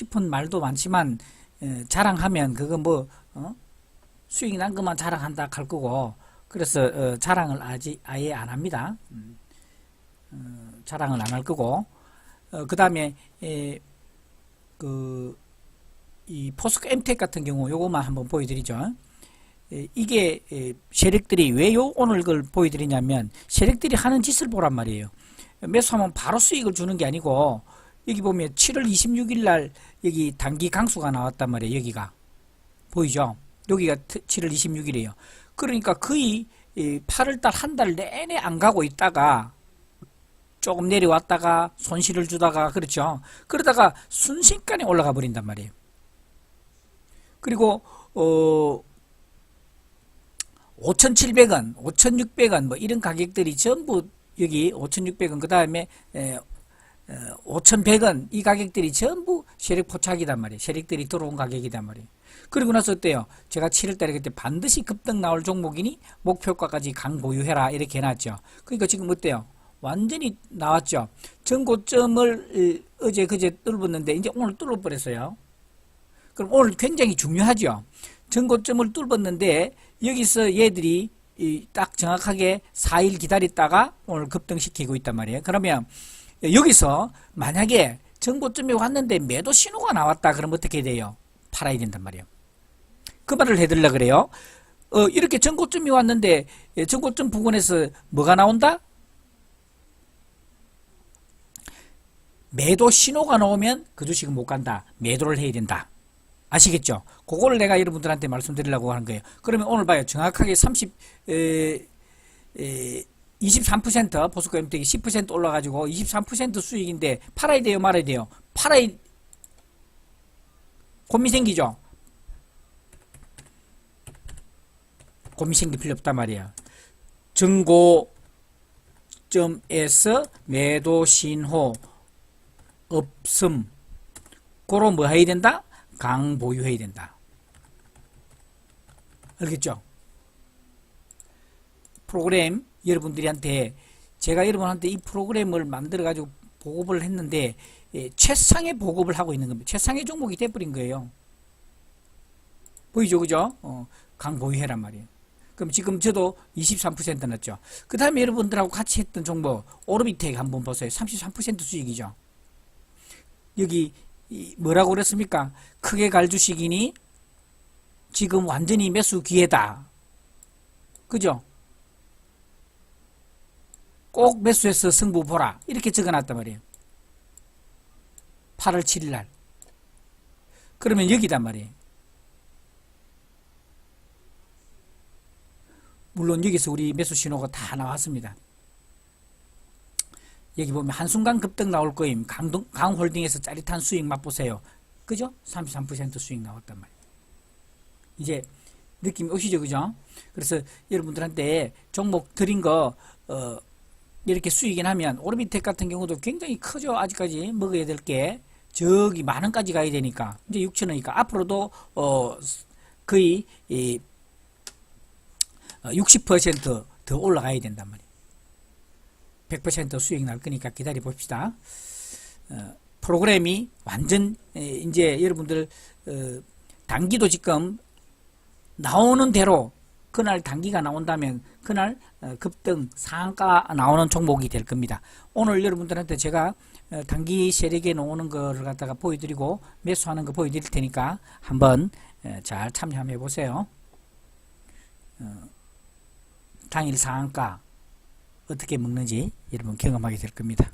싶은 말도 많지만 에, 자랑하면 그거 뭐 어? 수익이 난 것만 자랑한다 할 거고 그래서 어, 자랑을 아직 아예 안 합니다. 음, 어, 자랑을 안 할 거고 그 다음에 그 이 포스코 엠텍 같은 경우 요것만 한번 보여드리죠. 에, 이게 에, 세력들이 왜요 오늘 그걸 보여드리냐면 세력들이 하는 짓을 보란 말이에요. 매수하면 바로 수익을 주는 게 아니고 여기 보면 7월 26일 날 여기 단기 강수가 나왔단 말이에요. 여기가 보이죠? 여기가 7월 26일이에요. 그러니까 거의 8월 달 한 달 내내 안 가고 있다가 조금 내려왔다가 손실을 주다가 그렇죠. 그러다가 순식간에 올라가 버린단 말이에요. 그리고 어 5,700원, 5,600원 뭐 이런 가격들이 전부 여기 5,600원 그 다음에 5,100원 이 가격들이 전부 세력 포착이단 말이에요. 세력들이 들어온 가격이단 말이에요. 그리고 나서 어때요? 제가 7월달에 그때 반드시 급등 나올 종목이니 목표가까지 강 보유해라 이렇게 해놨죠. 그러니까 지금 어때요? 완전히 나왔죠. 전 고점을 어제 그제 뚫었는데 이제 오늘 뚫어버렸어요. 그럼 오늘 굉장히 중요하죠. 전 고점을 뚫었는데 여기서 얘들이 딱 정확하게 4일 기다렸다가 오늘 급등시키고 있단 말이에요. 그러면 여기서 만약에 전고점에 왔는데 매도 신호가 나왔다 그러면 어떻게 돼요? 팔아야 된단 말이에요. 그 말을 해드리려 그래요. 어, 이렇게 전고점이 왔는데 전고점 부근에서 뭐가 나온다? 매도 신호가 나오면 그 주식은 못 간다. 매도를 해야 된다. 아시겠죠? 그거를 내가 여러분들한테 말씀드리려고 하는 거예요. 그러면 오늘 봐요. 정확하게 30, 에, 에, 23% 보스코 엠텍이 10% 올라가지고 23% 수익인데 팔아야 돼요, 말아야 돼요? 팔아야 고민 생기죠? 고민 생길 필요 없단 말이야. 증고점에서 매도 신호 없음. 고로 뭐 해야 된다? 강 보유해야 된다. 알겠죠? 프로그램 여러분들한테 제가 여러분한테 이 프로그램을 만들어 가지고 보급을 했는데 예, 최상의 보급을 하고 있는 겁니다. 최상의 종목이 돼버린 거예요. 보이죠, 그죠? 어, 강 보유해란 말이에요. 그럼 지금 저도 23% 났죠. 그 다음에 여러분들하고 같이 했던 종목 오르비텍 한번 보세요. 33% 수익이죠. 여기 뭐라고 그랬습니까? 크게 갈 주식이니 지금 완전히 매수 기회다. 그죠? 꼭 매수해서 승부 보라. 이렇게 적어놨단 말이에요. 8월 7일 날. 그러면 여기단 말이에요. 물론 여기서 우리 매수 신호가 다 나왔습니다. 여기 보면 한순간 급등 나올 거임. 강동, 강홀딩에서 짜릿한 수익 맛보세요. 그죠? 33% 수익 나왔단 말이에요. 이제 느낌 오시죠? 그죠? 그래서 여러분들한테 종목 드린 거, 어, 이렇게 수익이 나면 오르비텍 같은 경우도 굉장히 크죠. 아직까지 먹어야 될 게. 저기 만 원까지 가야 되니까. 이제 6천 원이니까. 앞으로도, 어, 거의, 이, 60%더 올라가야 된단 말이에요. 100% 수익 날 거니까 기다려 봅시다. 어, 프로그램이 완전 이제 여러분들 어, 단기도 지금 나오는 대로 그날 단기가 나온다면 그날 어, 급등 상한가 나오는 종목이 될 겁니다. 오늘 여러분들한테 제가 어, 단기 세력에 나오는 거를 갖다가 보여드리고 매수하는 거 보여드릴 테니까 한번 어, 잘 참여해 보세요. 어, 당일 상한가 어떻게 먹는지 여러분 경험하게 될 겁니다.